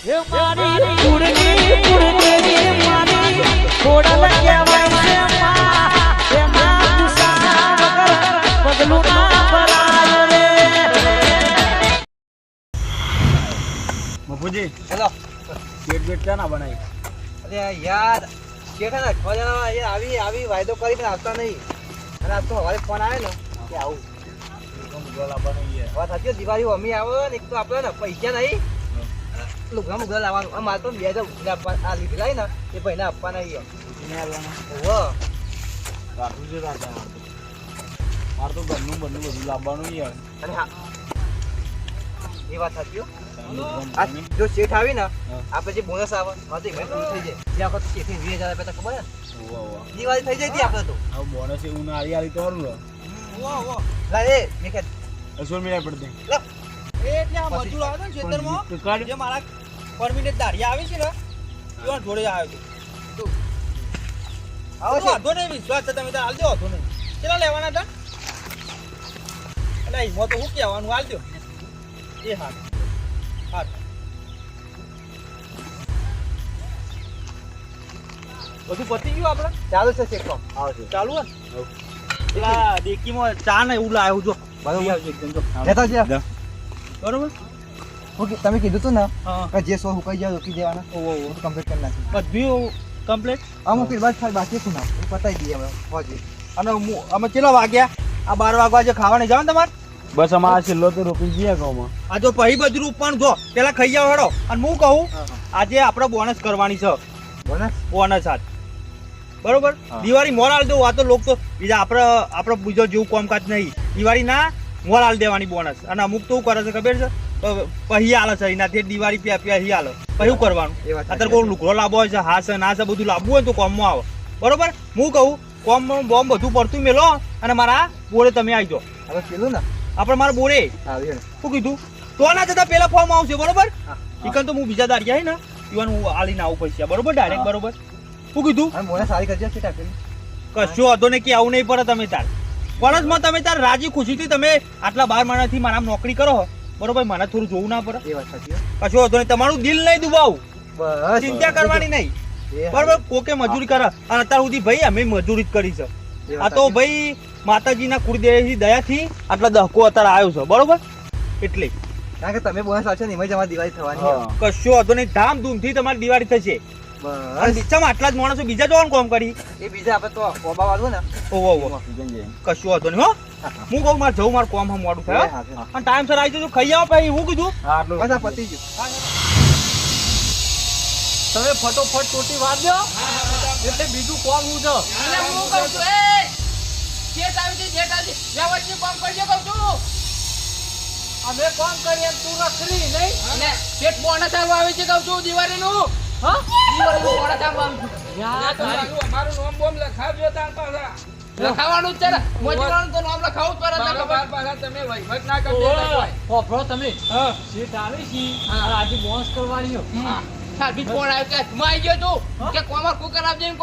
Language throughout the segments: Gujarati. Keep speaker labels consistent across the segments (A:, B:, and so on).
A: એ મારી કુળની કુળદેવી મારી ખોડલ કહેવાય છે એના ગુસ્સા વગર પગલું ના ભરાય રે.
B: મફુજી
C: હેલો.
B: પેટ પેટ ચા ના બનાવી?
C: અરે યાર શેઠ ને એ આવી આવી વાયદો કરીને આવતા નહીં. અને આજ તો હવારે ફોન આવે ને કે આવું. વાત સાચી દિવાળી અમી આવે ને એક તો આપણે ને પૈસા નહીં. લુગડા મુગડા લાવવાનું આ મારે તો બે હજાર આપવા આ લીધેલા ને એ ભાઈને આપવાના નહીં ઓહો
B: રાખું છે રાજા મારે તો ઘરનું બરનું બધું લાવવાનું યાર
C: અને હા. એ વાત સાચી જો શેઠ આવી ને આપણે જે બોનસ આવે. હા તો એમાં થઈ જાય. જે આપણે શેઠે વીસ હજાર રૂપિયા તો ખબર ને દિવાળી થઈ જાય આપણે તો.
B: હવે બોનસ એવું ના આરી આરી તો સારું
C: લા. એ મેં કે
B: અસોર મિનિટ પડતી
D: એ એટલે આ મજૂર આવે ને ખેતરમાં જે મારા પરમિનેન્ટ દાઢિયા આવે છે ને એવા જોડે આવે છે.
C: આવો છે.
D: વાંધો નહીં વિશ્વાસ છે તમે તો હાલ દો વાંધો નહીં. કેટલા લેવાના હતા? એટલે એમાં તો શું કહેવાનું હાલ દો એ હા હા બધું પતી ગયું આપણે
C: ચાલુ છે શેઠ કામ.
B: આવશે
D: ચાલુ હે પેલા ડેકીમાં ચા ને એવું લાવ્યું જો.
C: બરોબર. ઓકે, તમે કીધું તું ને
D: હા.
C: કે જે સો હુકાઈ જાય રોકી દેવાના
D: ઓહો ઓહો
C: કમ્પ્લીટ કરી નાખી
D: બધું કમ્પ્લીટ
C: અમુક બાદ ખાલી બાકી શું ના એ પતાઈ દઈએ હવે હોજી.
D: અને અમે કેટલા વાગ્યા? આ બાર વાગવા જે ખાવાને જાવ તમારે?
B: બસ અમારા છેલ્લો તો રોકી ગયા ગામમાં.
D: આ જો પહી બજરું પણ જો પેલા ખાઈ જાવ હેડો. અને હું કહું આજે આપણે બોનસ કરવાની છે.
C: બોનસ
D: બોનસ આજ. બરોબર? દિવાળી મોર આલ દઉં આ તો લોકો તો બીજા આપણે આપણે બીજો જેવું કામકાજ નહીં. દિવાળી ના મોર આલ દેવાની બોનસ અને અમુક તો શું કરે છે ખબર છે? પ- આલો છે એનાથી દિવાળી પ્યા પ્યા આલે. પછી કરવાનું? અત્યારે કોઈ લુગડો લાવવો હોય છે હા છે ના છે બધું લાવવું હોય તો કોમમાં આવે. બરોબર? હું કહું કોમમાં બોમ બધું પડતું મેલો અને મારા બોરે તમે આવી જાઓ.
C: હવે પેલું ને?
D: આપણે મારા બોરે? શું કીધું? તો ના જતા પેલા ફોર્મ આવશે બરોબર? ચિકન તો હું બીજા દાડી આવી ને ઈવન હું આલીને આવું પૈસા બરોબર? ડાયરેક્ટ બરોબર? શું કીધું?
C: હવે સારી કરજે છે
D: કશો વાંધો નહીં કે આવું નહીં પડે તમે તાર. કોલેજમાં તમે તાર રાજી ખુશીથી તમે આટલા બાર મહિનાથી મારા નોકરી કરો હો. બરોબર મને થોડું જોવું ના પડે.
C: એ વાત સાચી.
D: કશો વાંધો નહીં તમારું દિલ નહીં દુબાવું.
C: બસ
D: ચિંતા કરવાની નહીં. બરોબર કોકે મજૂરી કરે અને અત્યાર સુધી ભાઈ અમે મજૂરી જ કરી છે. આ તો ભાઈ માતાજીના કુળદેવી દયાથી આટલા દહકો અત્યારે આવ્યો છે બરોબર? એટલે.
C: કારણ કે તમે બોનસ આવશે ને એમાં જ અમારી દિવાળી થવાની.
D: કશો વાંધો નહીં ધામધૂમથી તમારી દિવાળી થશે.
C: બસ.
D: બીચામાં આટલા જ માણસો બીજા જોવાનું કામ કરી?
C: એ બીજા આપણે તો કોબા વાળું ને.
D: ઓહો ઓહો. કશું વાંધો નહીં હો. હું કહું મારે જવું મારું કામ હમ મોડું થાય હો.
C: હા, હા.
D: અને ટાઈમ આવી જજો ખાઈ આવો પછી હું કીધું.
B: હા આટલું.
C: બસ આ પતી ગયું.
A: તમે ફટોફટ ટોટી વાળજો એટલે બીજું કોમ હું છે
E: હું કહું એ! વ્યવસ્થિત કામ કરજો કહું છું.
A: અમે કોમ કરીએ તું રખરી નહીં?
E: અને જેઠ બોનસ આવે છે કહું છું, દિવાળીનું. લખાવાનું જ છે ને. મજૂરોનું તો નામ લખાવું જ પડે
A: તમે સીટ આવી છી. આજે બોન્સ કરવાની હો.
E: હા. સાહેબ, આવ્યો કે હું આવી ગયો છું. કે કોમર કુકર આપજે એમ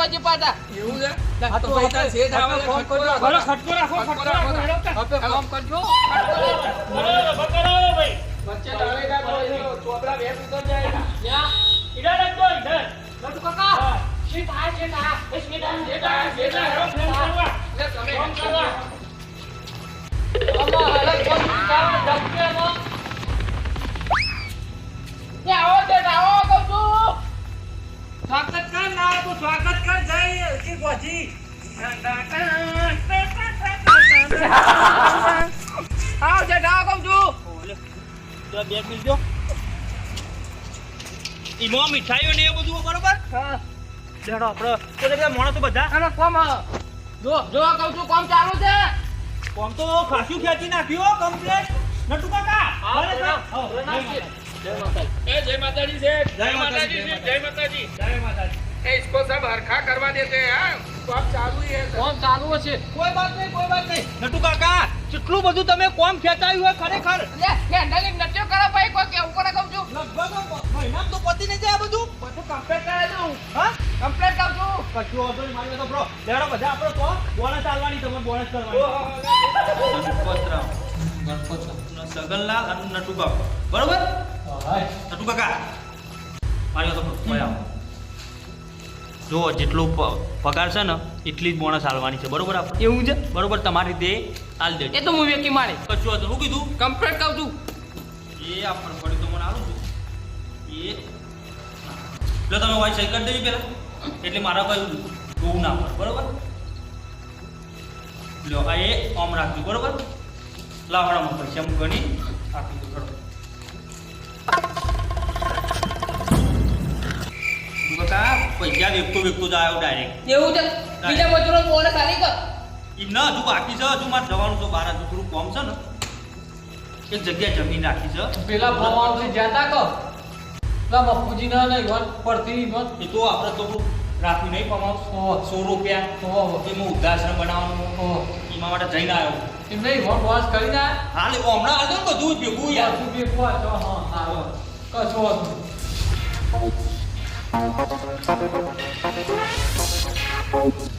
E: એવું છે?
A: આ તો આપણે- આપણે ફોન
D: ખટકો રાખો. ખટકો રાખો હેડો કે.
A: આપણે કામ કરજો. યા. ઈધર રાખજો, ઈધર. નટુ કાકા સીટ આ, સીટ આ. એ સીટ આ, સીટ આ, સીટ આ. હેડો, ફોન કરવા. ફોન કરવા. આમાં હાલત કોણ વિચારો, ધમકી આમાં.
E: એ આવો જેઠ આવો કહું છું
D: સ્વાગત કર ના તો સ્વાગત કર જય કી ગોજી
E: આવો જેઠ આવો કહું છું
D: તો બે મિનિટ જો ઈમો મીઠાઈઓ ને એ બધું બરોબર લેડો આપણે તો બધા માણસો બધા
E: અને કોમ જો જો કહું છું કોમ ચાલુ છે
D: કોમ તો ખાસું ખેંચી નાખ્યું કમ્પ્લેટ નટુ કાકા
A: હા,
D: ભલે
A: બોલો.
D: સર. હો,
A: બોલો
D: જય
A: નાખીએ.
D: માતાજી.
A: જય માતાજી છે
D: જય માતાજી જય માતાજી જય માતાજી
E: इसको सब हरखा करवा देते हैं काम चालू ही है
A: કોમ ચાલુ છે
D: કોઈ વાત નહીં કોઈ વાત નહીં નટુ કાકા કેટલું બધું તમે કોમ ખેંચાયું હોય ખરેખર
E: લે લે નલી નટ્યો કરો ભાઈ કોઈ કેવું પડે કહું છું
D: લગભગ મહિનામાં તો પતી નહીં જાય આ બધું?
E: બધું કમ્પ્લીટ કરાવી દઉં
D: હા.
E: કમ્પ્લીટ કરું છું.
D: કશું વાંધો નહીં મારી તો બ્રો લેવડો બધા આપણે તો બોનસ આલવાની તમે બોનસ કરવાની. સગનલાલ અને નટુ બાપુ બરોબર? નટુ કા મારી તો આવો. જો જેટલો પગાર છે ને એટલી જ બોનસ હાલવાની છે. બરોબર આપણે?
E: એવું છે?
D: બરોબર તમારી રીતે હાલ દે
E: એ તો હું વેકી મારે.
D: કશું હતું શું કીધું?
E: કમ્પ્લેટ કહું છું.
D: એ આપણે ફરી તો મને આવું છું એ એટલે તમે વાય સહી કરી દેજો પેલા એટલે મારા ભાઈ જોવું ના પડે બરોબર? લો આ એ ઓમ રાખજો બરોબર? લાવડામાં પૈસા હું ગણી આપી દઉં ખરો બકા પૈસા વેચતો વેચતો જ આવ્યો ડાયરેક્ટ
E: એવું છે? બીજા મજૂરો આલી કર.
D: એમ ના હજુ બાકી છે હજુ મારે જવાનું છે બહાર હજુ થોડું કોમ છે ને. એક જગ્યા જમીન રાખી છે.
F: પેલા જ્યાં તા કહો પેલા બાપુજી ના નહીં વાત પડતી મત
D: એ તો આપણે તો રાખ્યું નહીં પમાવ. સો રૂપિયા. એમાં ઉદ્ધાશ્રમ બનાવવાનું. એમાં માટે જઈને આવ્યો.
F: એમ નહીં વોટ વાસ કરી ના
D: હાલ એ હમણાં હાલ બધું ભેગું યાર.
F: તું બે પોવા તો હા હા કશો.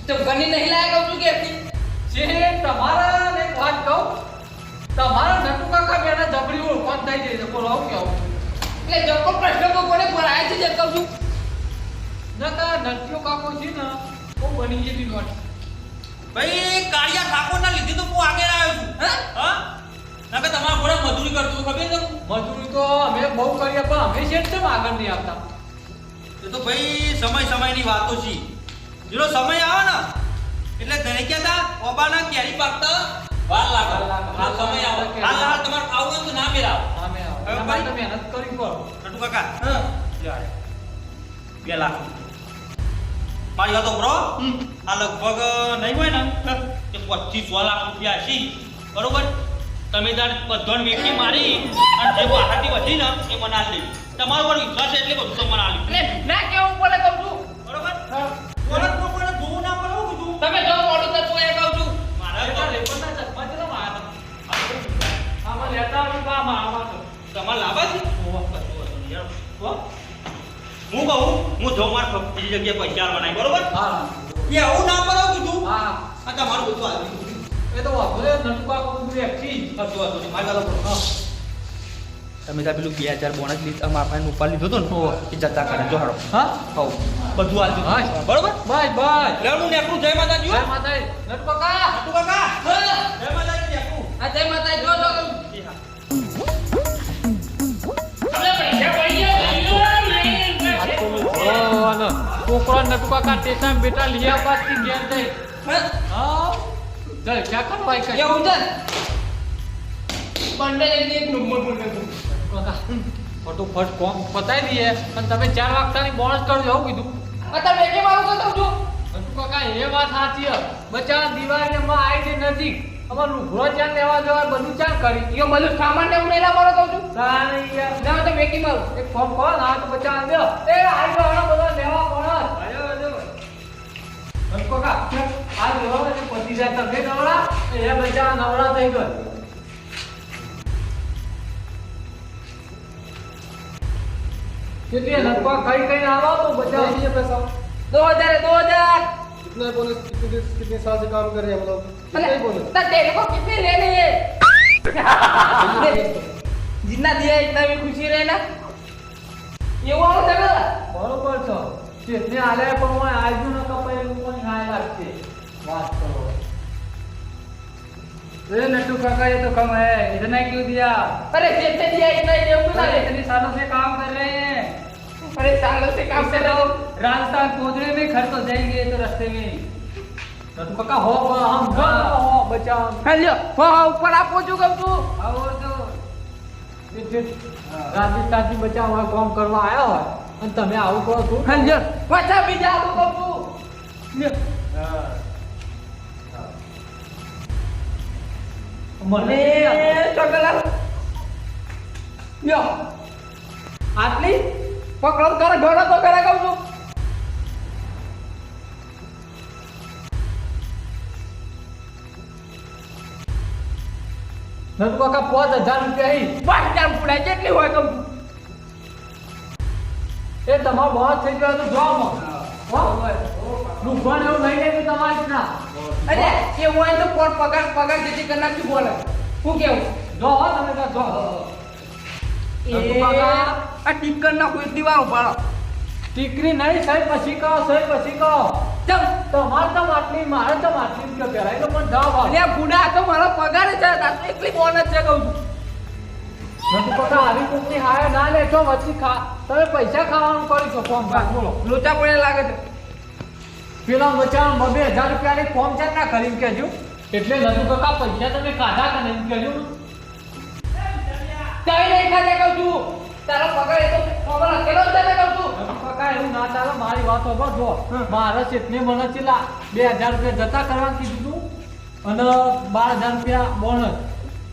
E: તો બની નહીં લાયા કહું છું કે?
F: જે તમારા ને વાત કહું તમારા નટુ કાકા બેના જબરી ઓળખાણ થઈ જાય છે. બોલો આવું કેવું?
E: એટલે જકો પ્રશ્ન તો કોને ભરાય છે જે કહું છું.
F: નકા નટ્યો કાકો છે ને બહુ બની જતી નોટ.
D: ભાઈ કાળિયા ઠાકોર ના લીધે તો હું આગળ આવ્યો છું.
E: હા?
D: હા? ના કે તમારા ઘોડે મજૂરી કરતો ખબર છે
F: મજૂરી તો અમે બહુ કરીએ પણ અમે છે કેમ આગળ નહીં આવતા?
D: એ તો ભાઈ સમય સમયની વાતો છે. જેનો સમય આવે ને એટલે ઘરે ક્યાં હતા ઓબાના કેરી પાકતા વાર લાગે. હાલ સમય આવે. હાલ હાલ તમારે આવું તો ના મેળાવ હવે
F: મહેનત
D: નટુ કાકા. હા. આ. બે લાખ મારી વાતો બ્રો આ લગભગ નહીં હોય ને કે પચીસ લાખ રૂપિયા છે બરોબર? તમે તાર બધાને વેચી મારી અને જે બહારથી વધી ને એ મને આલી તમારો પર વિશ્વાસ છે એટલે બધું તો મને આલી
E: ના કેવું પડે કહું
D: તમારે લાભ છે. હો? હું કહું હું જો માર બીજી જગ્યાએ પૈસા બનાવી બરોબર?
F: હા.
D: એ આવું ના હું કીધું
F: હા.
D: આ તમારું બધું આવી
F: એ તો વાપરે નટુકા બધું એકથી
D: વાંધો નહીં, મારી સાંભળો. તમે ત્યાં પેલું બે હજાર બોનસ લીધા મારા પાસે ઉપર લીધો હતો ને એ જતા કરે જો હારો
F: હા?
D: હવ. બધું આલજો
F: હા.
D: બરોબર?
F: Bye
D: bye. હું નેકરું જય માતાજી
F: જય
D: હો.
F: માતાજી. નટુ
D: નટુ કાકા
F: ટેશન બેટા લિયા આવવા થી ઘેર જઈ હા? ચાલ ક્યાં કરવાય કઈ
E: એવું છે બંને એક નંબર બોલે
F: કાકા ફટોફટ કોમ પતાવી દઈએ. પણ તમે ચાર વાગતાની બોનસ કરજો એવું કીધું.
E: અત્યારે વેચે મારું તો કહું છું.
F: કાકા એ વાત સાચી છે. બચા દિવાળીમાં આવી છે નજીક અમાર લુગડો ચાર લેવા જવા બધું ચાર કરી.
E: યો બધું સામાન ને હું મારો કહું છું.
F: સારી યાર.
E: ના તો વેકી મારું.
F: એક ફોન કરો ના તો બચા દે. એ આવી જવાનો બધા લેવા કાકા આ લેવા ને પતિ જાય તમે નવરા એ બચા નવરા થઈ ગયો કેટલી નટુ કાકા કઈ કઈ આવો તો બચા પૈસા
E: दो हजार है, दो हजार
G: कितने बोनस कितने कितने साल से काम कर रहे हैं हम लोग कितने
E: अरे,
G: बोनस
E: तो तेरे को कितने लेने हैं जितना दिया है, इतना भी खुशी रहना ये वो हो सकेगा
F: બરોબર છો ચેતને આલે પણ હું આજુ ન કપાય એવું પણ ના લાગશે વાત કરો अरे नट्टू काका ये तो कम है इतना क्यों दिया
E: अरे जितने दिया है, इतना ही दे
F: अरे
E: अरे
F: इतने सालों से काम कर रहे हैं
E: अरे सालों से काम
F: इससे
E: कर रहा
F: तो
E: हूँ
F: राजस्थान पहुंचने में खर्च हो जाएंगे तो रास्ते में नट्टू काका हो हम हो बचाओ
E: हाँ लियो हाँ हाँ ऊपर आप पहुंचू कब तू
F: और तो રાજસ્થાનથી બચાવવા કામ કરવા આવ્યા હોય અને તમે આવું કરો છો
E: हाँ लियो पाछा भी जा तू कब तू लियो
F: મને
E: ચોકલા. યો આટલી? પકડ કરે ઘોડો તો કરે કહું
F: છું. નતું પાંચ હજાર રૂપિયા
E: પાંચ હજાર ઉપડાય કેટલી હોય તો
F: એ તમારો બહુ થઈ ગયો તો જોવા નુકસાન એવું નહીં ને કે તમારી ના
E: અરે એ હોય તો કોણ પગાર પગાર જેથી કરી નાખી બોલે. શું કેવું?
F: જો હો તમે તો જો
E: આ ટીકર ના કોઈ દીવારો પાડો
F: ટીકરી નહીં સહી પછી કહો સહી પછી કહો. તમારે તો માટલી મારે તો માટલી એનો પણ જવાબ આપો.
E: અલ્યા તો મારો પગાર છે આ તો એકલી બોનસ છે કહું છું.
F: આવી ના લેશો વચ્ચે ખા તમે પૈસા ખાવાનું કરી શકો આમ કાંઈ બોલો.
E: લોચા પડે લાગે છે.
F: પેલા બચારા બબે હજાર રૂપિયાની ફોર્મ છે ના ખરીદ કેજો. એટલે નતું કાકા પૈસા તમે ખાધા કે નહીં કેજો.
E: કઈ નહીં ખાતે કહું છું. તારો પગાર એ તો ખબર લખેલો જ છે કહું છું.
F: કાકા એવું ના ચાલે મારી વાત હોભળ જો. મારા શેઠને મને છેલ્લા બે હજાર રૂપિયા જતા કરવા કીધું અને બાર હજાર રૂપિયા બોનસ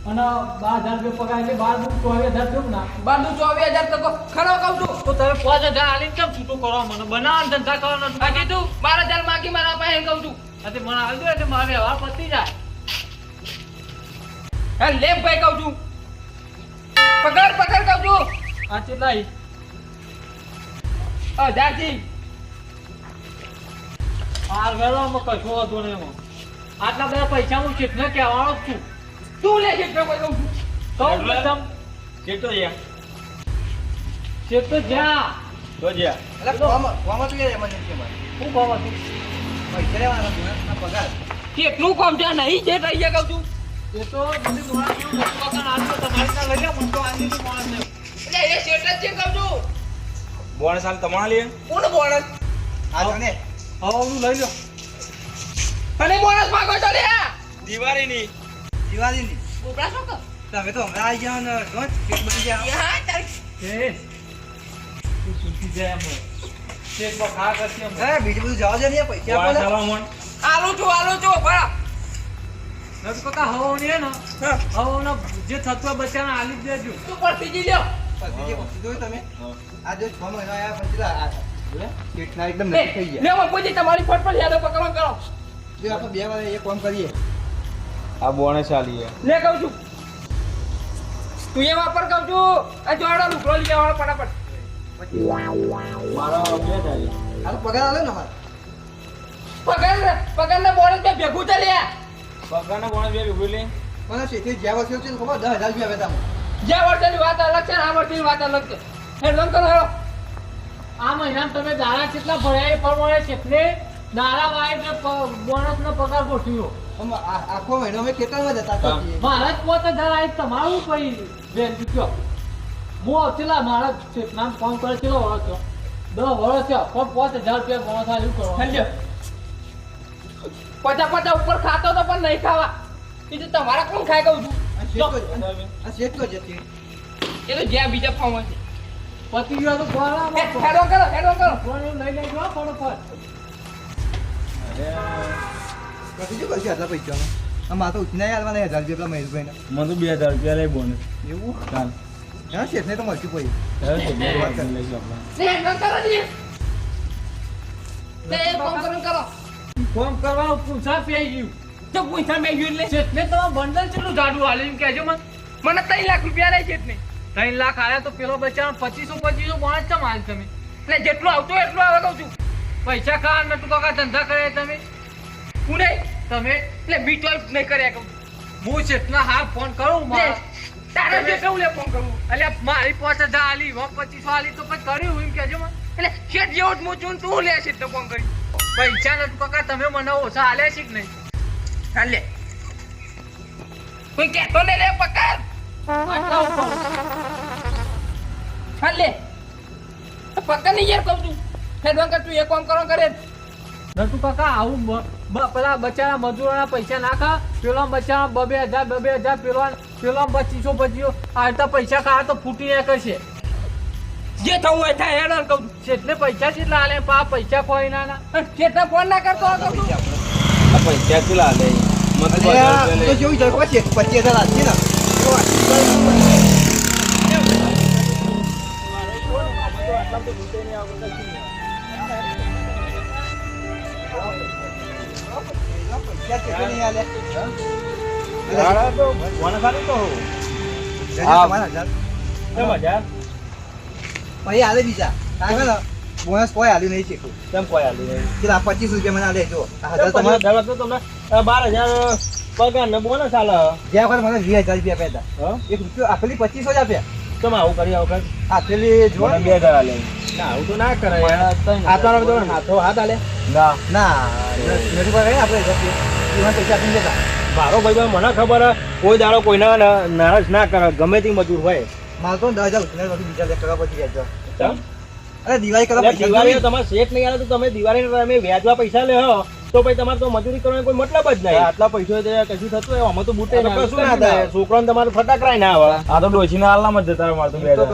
F: અને બાર હજાર રૂપિયા પગાર એટલે બાર દુ ચોવીસ હજાર થયું ના?
E: બાંધુ ચોવીસ હજાર તો ખરો કહું છું.
F: તો તમે પાંચ હજાર આલીને કેમ છૂટું કરો મને? બનાવવાનું ધંધા કરવાનો.
E: હજી તું. બાર હજાર માગી મારા પાસે કહું છું.
F: આજે મને આવી દો એટલે મારે વ્યવહાર પતી જાય.
E: હા લેપ ભાઈ કહું છું. પગાર પગાર કહું છું.
F: આ ચેટલા
E: હજારથી
F: હાર વેળામાં કશો હતો ને એમાં. આટલા બધા પૈસા હું કેટલે કહેવાનો છું.
E: તું લે છે ભાઈ કહું
F: તો
D: એટલે?
F: પ્રથમ
D: છે
F: શેઠ તો જ્યાં.
D: તો જ્યાં.
C: એટલે હતું યાર emergency માં.
F: શું હતું
C: પૈસા લેવાના બોનસના પગાર.
E: કેટલું કોમ છે? નહીં જે થઈ ગયા કહું છું.
F: એ તો બધી મોણસનું મોટું કાકા આજ તો તમારી ના લઈ લે મને તો આની તો મોણસ નહીં.
E: એટલે એ શેઠ જ છે કહું છું?
D: બોનસ હાલ તમારા લે
E: કોણ બોણસ
C: આ જાને ને.
F: હવે હું લઈ લો
E: અને બોણસ માંગો છો લે
D: દિવાળીની.
C: દિવાળીની
E: ઉપરા શું કર
C: તમે તો હમણાં આવી જાવ ને જો પેટ બની જાવ
E: હા તાર
F: એ તું સુતી જાય એમ. હોય. શેઠ ખા કરતી એમ.
C: હે બીજું બધું જાવ દે ને પૈસા ને.
D: હાલવા મન
E: આલો જો આલું છું ભરા
F: નતું કાકા હવાની હે ને હવાનો જે થતો બચાને આલી જ દેજો.
E: તું પર તીજી લ્યો.
C: પછી જે વસ્તુ જોઈ તમે? આ જો છ મહિના આયા પછી લા- આ- જોયા? એકદમ
E: લે
C: નક્કી થઈ
E: લે
C: ગયા
E: બાપુજી તમારી ફટ પર યાદો પકડવા કરો.
C: જો આપણે બે વાર એ કામ કરીએ.
D: આ બોણે હાલી
E: લે કહું છું. તું એ વાપર કહું છું. આ જોડો લુકડો લઈ આવવાનો ફટાફટ.
D: મારા બે ચાલી?
C: આ પગાર આલે ને અમારે.
E: પગાર પગાર ના બોણે બે ભેગું છે પગાર
D: પગારના બોનસ બે ભેગું લે.
C: મને શેઠે જ્યાં વર્ષે છે ખબર? દસ હજાર રૂપિયા હતા
E: જ્યાં વર્ષની વાત અલગ છે ને આ વર્ષની વાત અલગ છે. હેડ રંગ કરો હેડો.
F: આ મહિનામાં તમે દાણા કેટલા ભર્યા એ પ્રમાણે શેઠને દાડા વાય બોનસ નો પગાર ગોઠવ્યો.
C: આખો મહિનો અમે ખેતરમાં જતા. હતા.
F: મારા જ પોતે જરા એક તમારું કઈ બેન ચૂક્યો હું પેલા મારા નામ ફોન કરે ચેલો વળો છો દસ વળો થયો પણ પાંચ હજાર રૂપિયા વળો થાય એવું
E: કરો પચા પચા ઉપર ખાતો તો પણ નહીં ખાવા. એ તો તમારા કોણ ખાઈ કહું છું?
C: છે.
E: એ તો જ્યાં બીજા ફોર્મ હશે
F: પતી ગયો તો
E: ફોન હેડો કરો હેડો કરો.
F: ફોન લઈ લેજો ફોન ફટાફટ
C: પછી શું કરશું આટલા પૈસામાં? તો આલવાના હજાર રૂપિયા પેલા
D: મને તો બે હજાર રૂપિયા લઈ બોનસ
C: એવું?
D: ચાલ.
C: હા શેઠને તો મળશું પછી
D: ચાલ તો બે હજાર લઈ લો આપણે.
E: લે હેડ રંગ કરો જી. તે ફોર્મ કરો કરો.
F: ફોન કરવાનું પૂછા પી ગયું.
E: તો પૂછા મેં યુઝ લે
F: શેઠને તો બંડલ કેટલું જાડું આલ્યું કહેજો મને.
E: મને ત્રણ લાખ રૂપિયા લે છે ને
F: ત્રણ લાખ આયા તો પેલો બચારો પચીસો પચીસો બોનસ ચમ માલ તમે.
E: એટલે જેટલું આવતો એટલું આવે કહું છું.
F: પૈસા ખાવા નતું કાકા ધંધા કરે તમે.
E: નહીં
F: તમે?
E: એટલે બીટો નહીં કર્યા કહું
F: હું જેટલા હા ફોન કરું
E: તારે જે કહું લે ફોન કરવું
F: એટલે મારી પાંચ હજાર આલી વો પચીસો આલી તો પછી કર્યું એમ કેજો
E: એટલે શેઠ જેવો જ હું છું તું લે છે તો ફોન કરી.
F: પૈસા નથી કાકા તમે મને ઓછા હાલે છે કે નહીં?
E: હાલે કોઈ કહેતો ને લે પકડ
F: આટલા ઉપર.
E: હા લે. પકડ નહીં યાર કહું છું. હેડ રંગ કર તું એ કામ કરો કરે.
F: નટુ કાકા આવું પેલા બચારા મજૂરોના પૈસા નાખા પેલા બચારા બબે હજાર બબે હજાર પેલો પેલા પચીસો પચીસો આવતા પૈસા ખાવા તો ફૂટી ને કરશે
E: જે થવું હોય થાય હેડ કઉ કહું છું.
F: પૈસા કેટલા આલે પા પૈસા કોઈ ના ના.
E: શેઠને ફોન ના કરતો કહું
D: પૈસા કેટલા લે મને તો
C: અરે
D: હજાર
C: આ
D: રૂપિયા
C: તો
D: લે.
C: જેવું છે ખબર છે પચીસ હજાર ને. આલે?
D: હાલી?
C: પછી આલે બીજા બોનસ કોઈ આલ્યું નહીં
D: કેમ કોઈ હાલી?
C: કેટલા પચીસ રૂપિયા મને આલે જો હજાર તમારા
D: હજાર તો તમને બાર હજાર પગાર ને બોનસ હાલે
C: જ્યાં વખત મને આપ્યા હતા એક આખલી પચીસો જ આપ્યા
B: આવું કરી આ વખત?
C: આ જો
B: બે હજાર આલે.
C: ના આવું તો ના કરે આલો તો હાથો હાથ આલે.
B: ના.
C: ના નથી આપણે એમાં પૈસા આપીને જતા.
B: મારો ભાઈ મને ખબર કોઈ દાડો કોઈના નારાજ ના કરે ગમે તે મજૂર હોય.
C: મારે તો દસ હજાર બીજા લે પછી
B: ચમ?
C: અરે દિવાળી કરવા જોઈએ.
B: તમારે શેઠ નહીં આવે તો તમે દિવાળી તમે વ્યાજવા પૈસા લે હો તો ભાઈ તમારે તો મજૂરી કરવાનો કોઈ મતલબ જ નહીં. આટલા પૈસા કશું થતું હોય અમે તો બુટે કશું ના થાય. છોકરાને તમારે ફટાકડાય ના આવે આ તો ડોશીના હાલમાં જ જતા મારે તો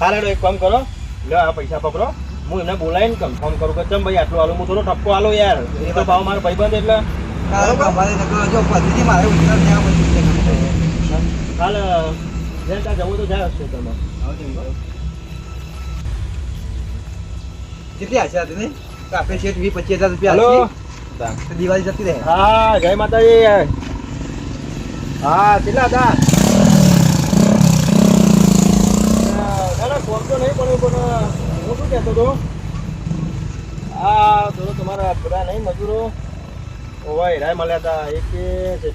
B: હારે એક કામ કરો. લે આ પૈસા પકડો. હું એમને બોલાવીને કન્ફર્મ કરું કે ચમ ભાઈ આટલું હાલો હું થોડો ઠપકો હાલો યાર. એ તો ભાવ મારો ભાઈબંધ એટલે. હાલ જેને ત્યાં જવું તો જાય હશે તમે
C: કેટલી આશા હતી નહીં આપણે શેઠ વીસ પચીસ હજાર રૂપિયા દિવાળી જતી રહે.
B: હા જય માતાજી. હા કેટલા હતા? ના ના તો નહીં પડ્યો પણ હું શું કહેતો હતો? આ થોડો તમારા બધા નહીં મજૂરો? ઓવા હેરાય મળ્યા હતા. એક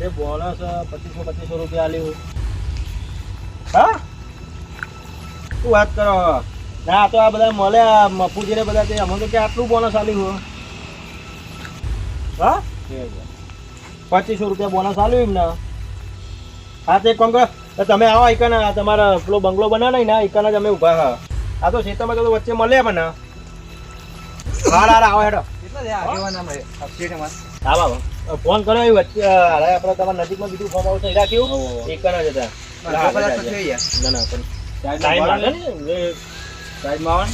B: તે બોનસ પચીસો પચીસો રૂપિયા આલ્યું. હા? શું વાત કરો? ના તો આ બધા મળ્યા મફુજીને બધા તે અમને તો કે આટલું બોનસ આલ્યું હા? પચીસો રૂપિયા બોનસ આલ્યું એમને. હા તે કોમ કરો. તમે આવો એકન તમારા પેલો બંગલો બનાવે ને એકના જ અમે ઊભા હા. આ તો ખેતરમાં તો વચ્ચે મળ્યા પણ હાર હાર આવો હેડો. હા બાબા. ફોન કર્યો એ વચ્ચે આપણે તમારા નજીકમાં બીજું ફોર્મ આવશે નહીં રાખ્યું એકન જ હતા.
C: મારે તો કદાચ તો છે યાર.
B: ના ના પણ ટાઈમ લાગે. ને એ સાઈડમાં આવે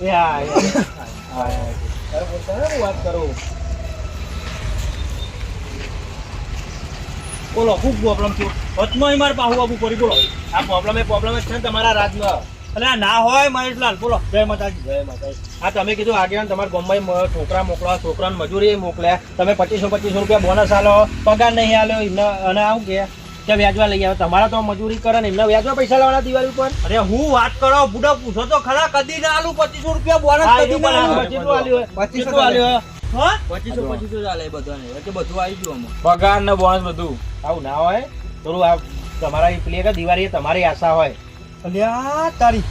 B: ને હા હા, હા અરે બોલતા ને હું વાત કરું બોલો ખૂબ પ્રોબ્લેમ થયો વચમાં મારે પાહુ આપવું પડી બોલો. આ પ્રોબ્લેમ એ પ્રોબ્લેમ જ છે ને તમારા રાજમાં. એટલે આ ના હોય મહેશલાલ. બોલો જય માતાજી. જય માતાજી. હા તમે કીધું આગળ તમારા ગામમાં છોકરા મોકલવા છોકરાને મજૂરી મોકલ્યા. તમે પચીસો પચીસો રૂપિયા બોનસ આલો પગાર નહીં આલ્યો અને આવું કે? કે વ્યાજવા લઈ આવે. તમારા તો મજૂરી કરે ને એમને વ્યાજવા પૈસા લેવાના દિવાળી ઉપર?
D: અરે હું વાત કરો બુડો પૂછો તો ખરા કદી ના આલુ પચીસો રૂપિયા બોનસ કદી ના આલુ.
B: પચીસો આલ્યો
C: પચીસો
B: આલ્યો?
E: પચીસો પચીસો ચાલે બધાને એટલે બધું આવી ગયું અમે
B: પગાર ને બોનસ બધું. આવું ના હોય. થોડું આ તમારા પેલી કે દિવાળી એ તમારી આશા હોય.
D: અલ્યા તારી.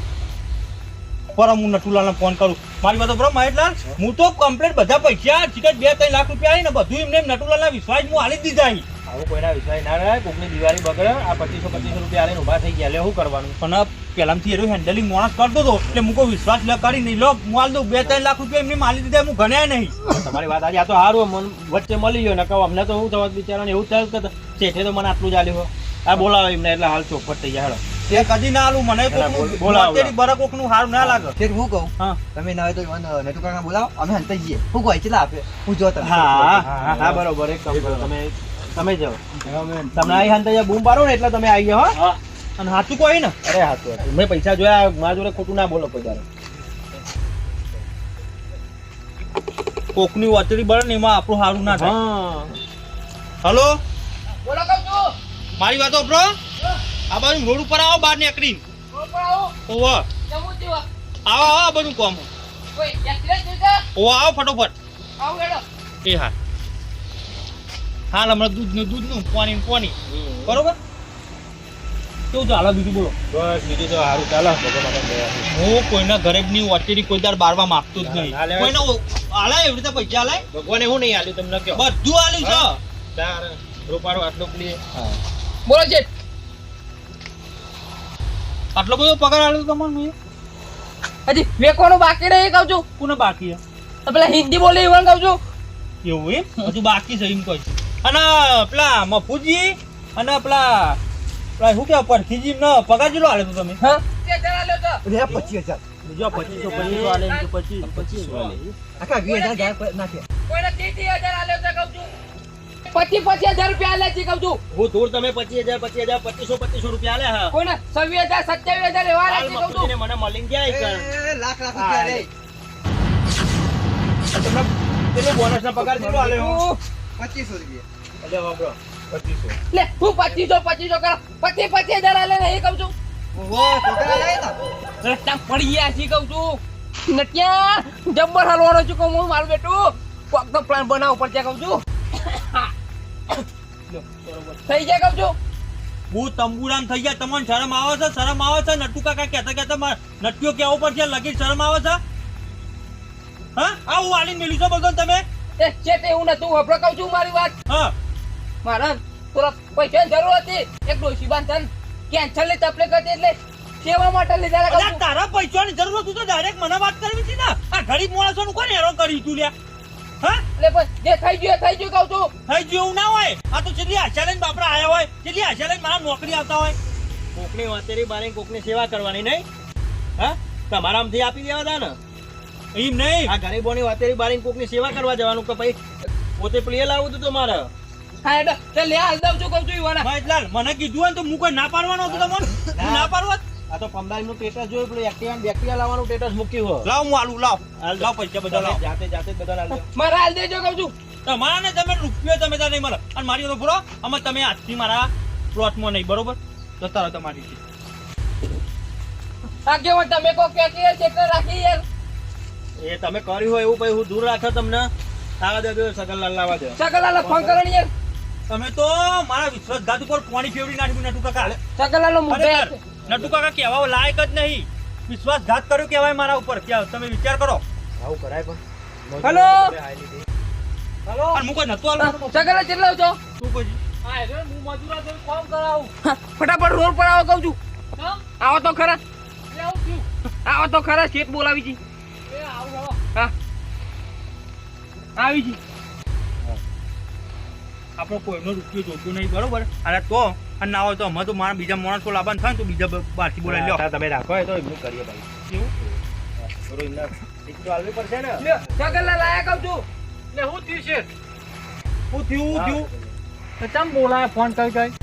D: પરમ હું નટુલાલને ફોન કરું. મારી વાત બરો મહેશલાલ હું. તો કમ્પ્લેટ બધા પૈસા ટિકટ બે ત્રણ લાખ રૂપિયા આવી ને બધું એમને એમ નટુલાલના વિશ્વાસ હું આલી દીધા અહીં.
B: આવું કોઈના વિશ્વાસ ના રહે કોકની દિવાળી બગડે આ પચીસો પચીસો રૂપિયા આલીને ઊભા થઈ ગયા. લે શું કરવાનું?
D: પણ પહેલાંથી એનું હેન્ડલિંગ માણસ કરતો હતો એટલે હું કોઈ વિશ્વાસ લ- કરી નહીં લો હું આલ દઉં બે ત્રણ લાખ રૂપિયા એમને માલી દીધા હું ગણ્યા નહીં.
B: તમારી વાત આજે આ તો સારું મન વચ્ચે મળી ગયો ને કહો અમને તો હું થવા બિચારાને એવું થયું કે ચેઠે તો મને આટલું જ આલ્યું આ બોલાવો એમને એટલે હાલ ચોખવટ થઈ જાય હેડો.
D: તે કદી ના આલું મને કોકનું. બરા કોકનું સારું ના લાગે.
C: શેઠ હું કહું? તમે ના હોય તો નટુ કાકા બોલાવો અમે હંતાઈ જઈએ. હું કહું કેટલા આપે? હું જો
B: હા હા હા બરોબર એક કામ કરો તમે તમે જાઓ તમને અહીં હંતે બૂમ પાડો ને એટલે તમે આવી ગયા હો.
D: અને સાચું કોઈ ને?
B: અરે હાથું હતું મેં પૈસા જોયા મારા જોડે ખોટું ના બોલો કોઈ તારે
D: કોકની વાતરી બળે ને એમાં આપણું સારું ના થાય. હલો?
E: બોલો છું.
D: મારી વાતો પ્રો આ બાજુ રોડ ઉપર આવો બહાર નીકળી. ઓવો. આવો આવો આ બધું કોમ. ઓવો આવો ફટોફટ.
E: આવો
D: એ હા. હાલ હમણાં દૂધનું દૂધનું પાણી પાણી. બરોબર? કેવું ચાલે બીજું બોલો.
B: બસ બીજું તો સારું ચાલો છે.
D: હું કોઈના ઘરેની ઓટેરી કોઈ દાડ બારવા માંગતો જ નહીં. કોઈને આલાય એવી રીતે પૈસા આલાય
B: ભગવાને હું નહીં આલ્યું તમને કહો.
D: બધું આલ્યું છે.
B: તાર આટલો પ્લીઝ
E: બોલો જેઠ.
D: આટલો બધો પગાર આલ્યો તમને
E: હજી વેકવાનું બાકી રહે કહું છું.
D: કોને બાકી
E: પેલા હિન્દી બોલે એવું કહું છું.
D: એવું એમ? હજુ બાકી છે એમ કોઈ અને પેલા મફુજી અને પેલા પેલા શું કહેવાય પરખીજી ન પગાર જેટલો આલે તમે.
E: હા? તે. તો
C: પચીસ હજાર.
B: બીજો પચીસો પચીસો આલે પચીસ પચીસો આલે
C: આખા વીસ હજાર જાય નાખ્યા
E: કોઈને ત્રીસ ત્રીસ હજાર આલ્યો તો કહું છું. પચીસ પચીસ હજાર રૂપિયા આલે છે કહું છું.
B: હું ધૂળ તમે પચીસ હજાર પચીસ હજાર પચીસો પચીસો રૂપિયા લે હા.
E: કોઈને છવ્વીસ હજાર સત્યાવીસ હજાર એવા આલે છે કહું છું.
B: મને મળી.
C: એ, લાખ લાખ રૂપિયા લે.
B: તમને બોનસ ના પગાર આલ્યો?
C: પચીસો રૂપિયા.
B: એટલે વાપરો પચીસો.
E: લે હું પચીસો પચીસો કરો. પછી પચીસ હજાર આલે ને એ કહું છું. રસ્તા પડી ગયા છે કહું છું. નટિયા જબ્બર હલવાનો છું કહું હું મારું બેટું. કોક તો પ્લાન બનાવવો પડશે કહું છું. થઈ જાય કહું છું.
D: હું તંબુરામ થઈ ગયા. તમને શરમ આવે છે? શરમ આવે છે? નટુ કાકા કહેતા કહેતા મારે નટ્યો કેવો પડશે? લગી શરમ આવે છે? હા? આવું વાલીને મેલ્યું છો બોલતો તમે?
E: એ છે તે હું નતું હબળો કહું છું મારી વાત.
D: હા.
E: મારા થોડા પૈસાની જરૂર હતી. એક ડોશી બાંધન કેન્સલની તકલીફ હતી એટલે સેવા માટે લીધા
D: અલ્યા તારા પૈસાની જરૂર હતી તો ડાયરેક્ટ મને વાત કરવી હતી ને? આ ગરીબ માણસોનું કોને હેરો કરી તું લ્યા? હા?
E: એટલે પણ જે થઈ ગયું થઈ ગયું કહું છું.
D: થઈ ગયું એવું ના હોય? આ તો જેટલી આશા લઈને બાપરા આયા હોય જેટલી આશા લઈને મારા નોકરી આવતા હોય. કોકની વાતેરી બારે કોકની સેવા કરવાની નહીં? હા? તમારા આમથી આપી દેવા તા ને? એમ નહીં. આ ગરીબોની વાતેરી બારે કોકની સેવા કરવા જવાનું કે ભાઈ? પોતે પ્લેયર લાવવું હતું તમારે?
E: હા એટલે તે લે હાલ દઉં છું કહું છું ઈવાના
D: મહેશલાલ મને કીધું હોય તો હું કોઈ ના પાડવાનો હતો તમને? હું. ના પાડવા
B: આ તો પમદારીનું સ્ટેટસ જોયું પેલું એક્ટિવા બેક્ટિવા લાવવાનું સ્ટેટસ મૂક્યું હોય.
D: લાવ હું આલું લાવ. લાવ પૈસા બધા લાવ.
B: જાતે જાતે બધા લાવજો
E: મારા હાલ દેજો કહું છું.
D: તમારા તમે રૂપિયો તમે ત્યાં નહીં મળે. અને મારી તો પૂરો અમે તમે આજથી મારા પ્લોટમાં નહીં બરોબર? તો તારો તમારી છે.
E: આગેવાન તમે કો કે કે ચેકર રાખી યાર.
D: એ તમે કર્યું હોય એવું પછી હું દૂર રાખો તમને. આવા દે લાલ લાવા લાવવા સગલ
E: લાલ ફોન કરો યાર.
D: તમે તો મારા વિશ્વાસઘાત ઉપર પાણી ફેવડી નાખ્યું નટુ કાકા.
E: સકલાલ નો મુદ્દો
D: નટુ કાકા કહેવા લાયક જ નહીં. વિશ્વાસઘાત કર્યો કહેવાય મારા ઉપર. કે તમે વિચાર કરો.
B: આવું કરાય પણ.
E: હેલો?
F: હેલો?
D: અને મુકો નતો આલો
E: સકલાલ કેટલો છો?
D: તું કહું
F: હા એટલે હું મજૂરા જોઈને કામ કરાવું.
E: ફટાફટ રોડ પર આવો કહું છું? આવો તો ખરા.
F: આવો
E: તો ખરા શેઠ બોલાવી છી
F: એ આવો
E: હા. આવી છી
D: આપણો કોઈનો રૂપિયો જોતું નહીં બરોબર? અને તો અને ના હોય તો અમે તો મારા બીજા માણસો લાવવાનું થાય તો બીજા બહારથી બોલાવી લ્યો.
B: તમે રાખો તો એમનું કરીએ ભાઈ.
D: કેવું?
B: એક તો આલવી પડશે ને?
E: સકલાલ આયા કહું છું
F: એટલે હું થયું છે?
D: હું થયું થયું.
F: તો ચમ બોલાય ફોન કરી કરી.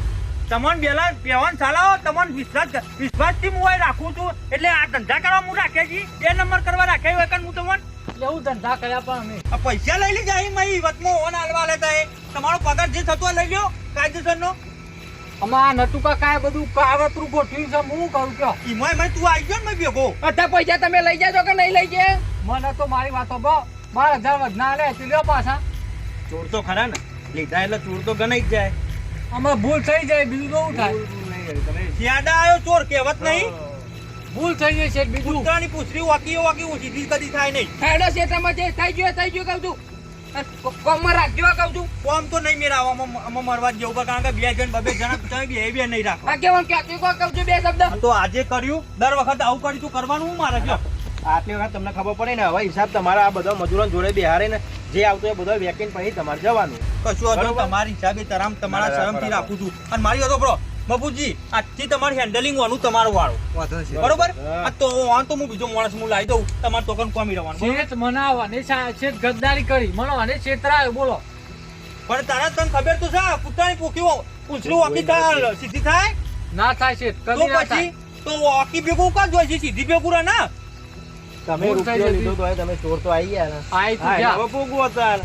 D: તમને બેલા બેવાન ચાલાવો તમને વિશ્વાસ વિશ્વાસથી હું રાખું છું. એટલે આ ધંધા કરવા હું રાખે છી બે નંબર કરવા રાખે હોય હું તમને?
F: હું ધંધા કર્યા પણ અમે.
D: પૈસા લઈ લીધા અહીં મહી વતમો ઓન હાલવા લેતા એ. તમારો પગાર જે થતો લઈ લ્યો કાયદેસરનો.
F: આ નટુકા કાય બધું કાવતરું ગોઠવ્યું છે હું કહું કે
D: ઈમાય મહી તું આવી ગયો ને ભેગો.
E: અઢા પૈસા તમે લઈ જાજો કે નહીં લઈ જાય
F: મને તો મારી વાતો બહુ બાર હજાર વધના લે તું લ્યો પાછા.
D: ચોર તો ખરા ને. લીધા એટલે ચોર તો ગણાઈ જ જાય.
F: અમે ભૂલ થઈ જાય બીજું તો શું થાય?
D: શિયાળા આવ્યો ચોર કહેવત નહીં.
F: ભૂલ થઈ ગઈ છે બીજું.
D: કૂતરાની પૂછડી વાકી વાકી સીધી કદી થાય નહીં.
E: હેડો શેઠામાં જે થઈ ગયો થઈ ગયો કહું છું. કોમમાં રાખજો કહું છું.
D: કોમ તો નહીં મેરા આમાં મરવા જેવું કારણ કે બે જણ બબે જણા તમે બે બે નહીં રાખો.
E: આ કેવું કે તું કહું છું? બે શબ્દ.
D: તો આજે કર્યું. દર વખત આવું કર્યું તું કરવાનું હું મારે છે.
B: આટલી વખત તમને ખબર પડે ને હવે હિસાબ તમારા આ બધા મજૂરો જોડે બિહારે ને જે આવતું એ બધો વેકીન પછી તમારે જવાનું.
D: કશું. તમારી હિસાબે તરામ તમારા શરમથી રાખું છું. અને મારી હતો બ્રો મબુજી આજથી તમારે હેન્ડલિંગ વાનું તમારો વાળું બરોબર? આ તો તો હું બીજો માણસ હું લાવી દઉં. તમારે તો કોણ કોમી રહેવાનું?
F: શેઠ મનાવવાની શેઠ ગદ્દારી કરી. મને અને છેતરાયો બોલો.
D: પણ તારા તને ખબર તો છે કૂતરાની પોકી પૂછડું આખી થાય સીધી થાય?
F: ના થાય શેઠ
D: તો
F: ના
D: પછી?
F: થાય.
D: તો વાકી ભેગું કા જોઈએ છે? સીધી ભેગું ના?
B: તમે રૂપિયો લીધો તો તમે ચોર તો આવી ગયા ને.
F: આઈ તો.
B: હવે ભોગવો તાર.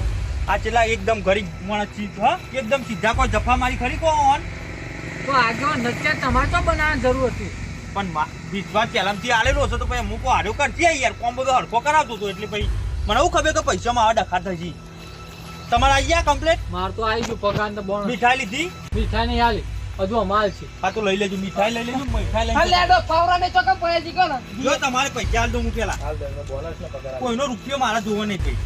D: આ છેલ્લા એકદમ ગરીબ માણસ ચીજ હા? એકદમ સીધા કોઈ જફા મારી ખરી કોણ?
F: તો આગળ નચ્યા તમારે તો બનાવવાની જરૂર હતી.
D: પણ બીજમાં વિશ્વાસ પહેલાથી આલેલો હશે તો પછી અમુક હાર્યો કરતી યાર. કોમ બધો હરખો કરાવતો હતો એટલે પછી મને એવું ખબર કે પૈસામાં આવા ડખા થઈ તમારે આવી ગયા કમ્પ્લેટ
F: માર તો આવી ગયું પગાર તો બોણ
D: મીઠાઈ લીધી?
F: મીઠાઈ નહીં હાલી હજુ અમાલ છે.
D: હા તો લઈ લેજો. મીઠાઈ લઈ લેજો મીઠાઈ
E: હા
D: લઈ લેજો.
E: લેડો પાવરા ને ચોકમ પડે છે કોણ?
D: જો તમારે પૈસા આલ દઉં હું પેલા.
B: હાલ દે, બોનસ ને પગાર
D: કોઈનો રૂપિયો મારા જોવો નહીં ભાઈ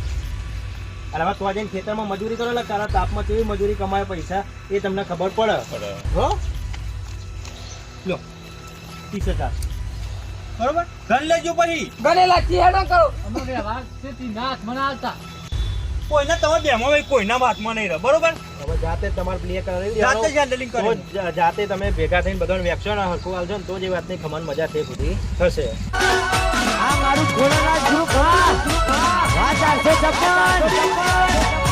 B: અને હવે તો જઈને ખેતરમાં મજૂરી કરો એટલે તારા તાપમાં કેવી મજૂરી કમાય પૈસા એ તમને ખબર પડે. હો?
D: લો ત્રીસ હજાર બરોબર? ઘર લેજો પછી.
E: ગણેલા થી હેડો કરો.
F: અમારે વ્યવહાર છે તી નાથ મનાવતા
D: કોઈના તમે બેમાં ભાઈ કોઈના હાથમાં નહીં રહે. બરોબર?
B: હવે જાતે જ તમારે પ્લે કરી
D: જાતે જ હેન્ડલિંગ કરો.
B: જાતે તમે ભેગા થઈને બધાને વેચશો ને હરખું આવજો ને તો જ એ વાતની ખમણ મજા તે બધી. થશે.
H: આ મારું ભોળાનાથ ગ્રુપ હા ચારસો છપ્પન